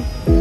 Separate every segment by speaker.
Speaker 1: you.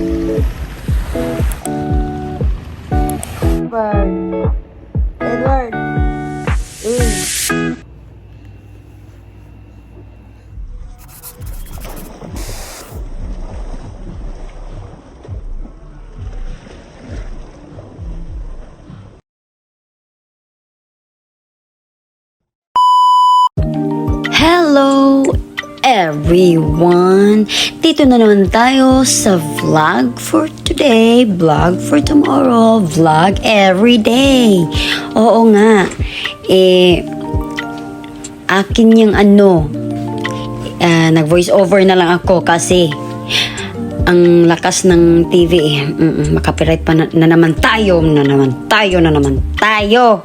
Speaker 1: Everyone! Dito na naman tayo sa vlog for today, vlog for tomorrow, vlog every day. Oo nga, eh, akin yung ano, ah, nag-voice over na lang ako kasi ang lakas ng TV eh. Mm-mm, pa na, na naman tayo, na naman tayo, na naman tayo.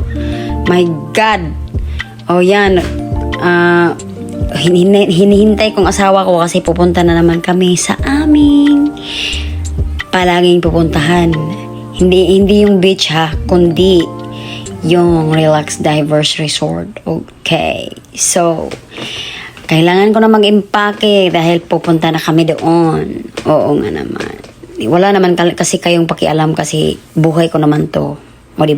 Speaker 1: My God. O yan, ah, hin- hinihintay kong asawa ko kasi pupunta na naman kami sa aming palaging pupuntahan. Hindi hindi yung beach ha, kundi yung Relax Diverse Resort. Okay. So, kailangan ko na mag-impake dahil pupunta na kami doon. Oo nga naman. Wala naman kasi kayong pakialam kasi buhay ko naman to. O di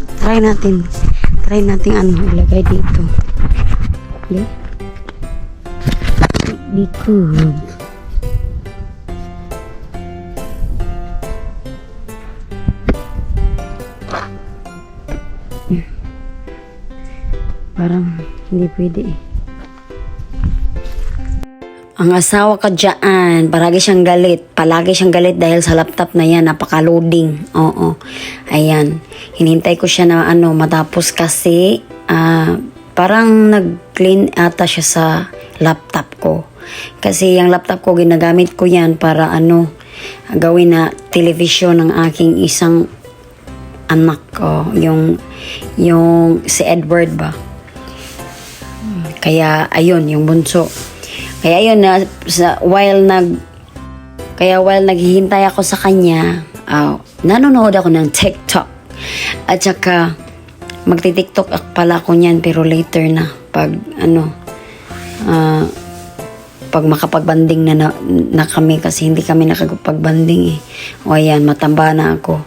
Speaker 1: Try natin. Try natin ano, ilagay dito. Okay? Dito. Parang hindi pwede eh. Ang asawa ka dyan, palagi siyang galit. Palagi siyang galit dahil sa laptop na yan, napaka-loading. Oo. Ayan. Hinintay ko siya na ano, matapos kasi ah, parang nag-clean ata siya sa laptop ko. Kasi yung laptop ko, ginagamit ko yan para ano, gawin na television ng aking isang anak ko. Yung, yung si Edward ba? Kaya ayun, yung bunso. Kaya ayun na sa while nag kaya while naghihintay ako sa kanya, ah, nanonood ako ng TikTok. At saka magti-TikTok pala ako niyan pero later na pag ano ah, pag makapagbanding na, na na kami kasi hindi kami nakapagbanding eh. O ayan, matamba na ako.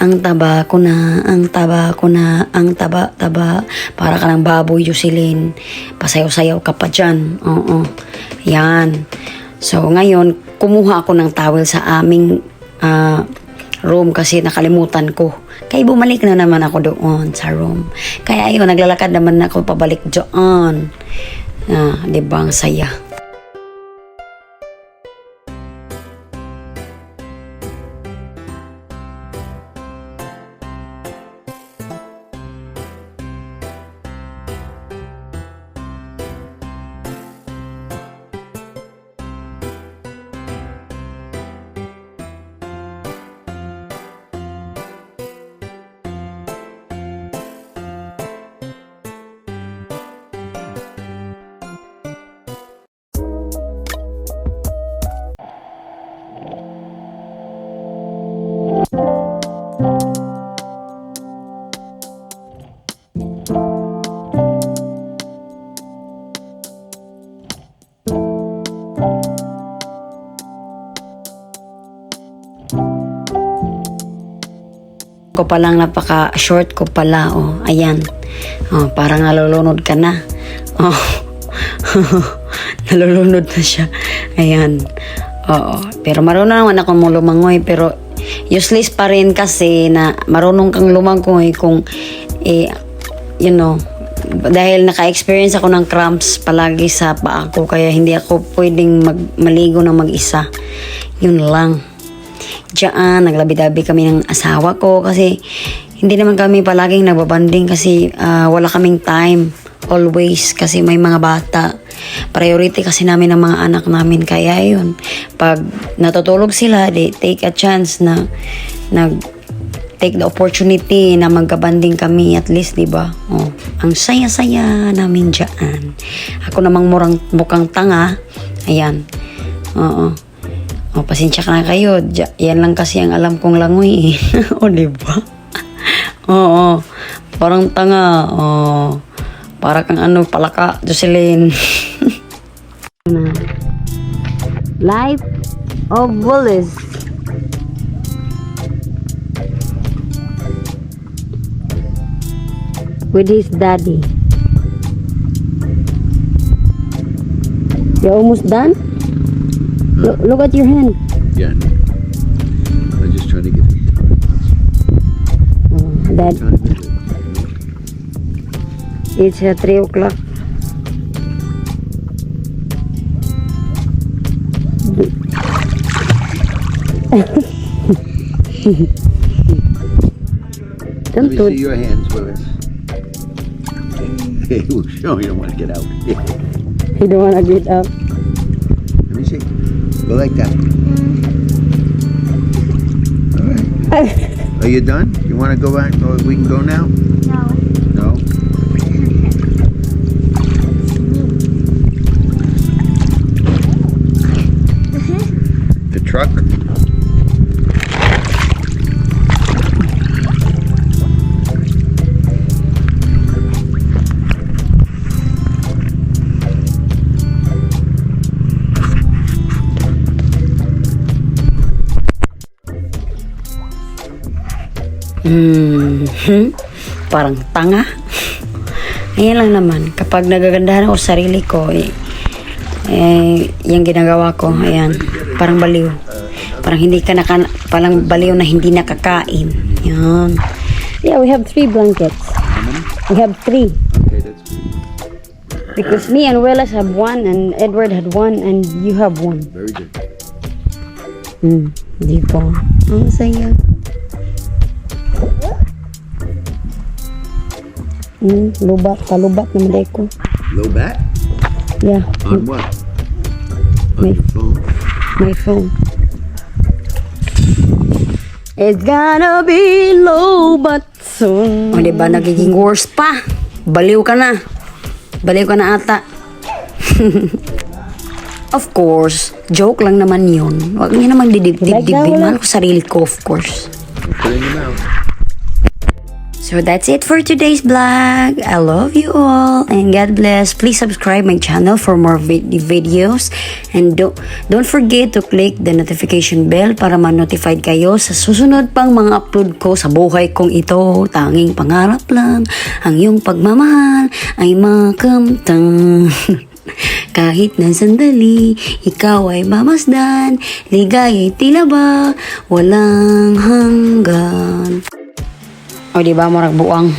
Speaker 1: Ang taba ko na, ang taba ko na, ang taba, taba. Para ka ng baboy, Jocelyn. Pasayaw-sayaw ka pa dyan. Oo. Yan. So, ngayon, kumuha ako ng towel sa aming ah, room kasi nakalimutan ko. Kaya bumalik na naman ako doon sa room. Kaya ayun, naglalakad naman ako pabalik doon. Ah, di ba ang saya? Ko palang napaka short ko pala oh. Ayan. Oh parang nalulunod ka na. Oh. Nalulunod na siya. Ayan. Oo. Pero marunong naman ako mo lumangoy pero useless pa rin kasi na marunong kang lumangoy kung eh you know dahil naka-experience ako ng cramps palagi sa paa ko kaya hindi ako pwedeng mag maligo ng mag-isa. Yun lang Diyan, naglabi-dabi kami ng asawa ko kasi hindi naman kami palaging nagbabanding kasi ah, wala kaming time always kasi may mga bata. Priority kasi namin ang mga anak namin kaya yun. Pag natutulog sila, they take a chance na nag take the opportunity na magkabanding kami at least, di ba? Oh, ang saya-saya namin diyan. Ako namang murang mukhang tanga. Ayan. Oo. O, pasensya ka na kayo. Yan lang kasi ang alam kong langoy. eh. o, di ba? Oo. Parang tanga. Oo. Para kang ano, palaka, Jocelyn. Life of Wallace. With his daddy. You're almost done? Look, look at your hand.
Speaker 2: Yeah. I'm just trying to get
Speaker 1: Oh, that
Speaker 2: it.
Speaker 1: it's uh, 3 o'clock.
Speaker 2: Let me see your hands, Willis. Hey, show you don't want to get out.
Speaker 1: You don't wanna get up.
Speaker 2: Let me see. Go like that. All right. Are you done? You want to go back? Or we can go now? No. No? Mm-hmm. The truck?
Speaker 1: Hmm. Parang tanga. Ayan lang naman. Kapag nagagandahan ako sa sarili ko, eh, eh, yung ginagawa ko, ayan, parang baliw. Parang hindi ka naka, parang baliw na hindi nakakain. Yan. Yeah, we have three blankets. We have three.
Speaker 2: Okay, that's good.
Speaker 1: Because me and Willis have one, and Edward had one, and you have one.
Speaker 2: Very good.
Speaker 1: Hmm, di ba? Ang saya. Hmm, lubat, kalubat naman day ko.
Speaker 2: Low bat?
Speaker 1: Yeah,
Speaker 2: On what? On
Speaker 1: Me.
Speaker 2: your phone?
Speaker 1: my phone. It's gonna be low but soon. O, di ba nagiging worse pa? Baliw ka na. Baliw ka na ata. of course, joke lang naman yun. Huwag niyo naman didib-dib-dibin. Mahal ko sarili ko, of course.
Speaker 2: Put it in your mouth.
Speaker 1: So that's it for today's vlog. I love you all and God bless. Please subscribe my channel for more vid- videos and don't, don't forget to click the notification bell para ma-notified kayo sa susunod pang mga upload ko sa buhay kong ito. Tanging pangarap lang ang iyong pagmamahal ay makamtang. Kahit na sandali, ikaw ay mamasdan, ligay ay tila ba, walang hanggan. O di ba mo buang?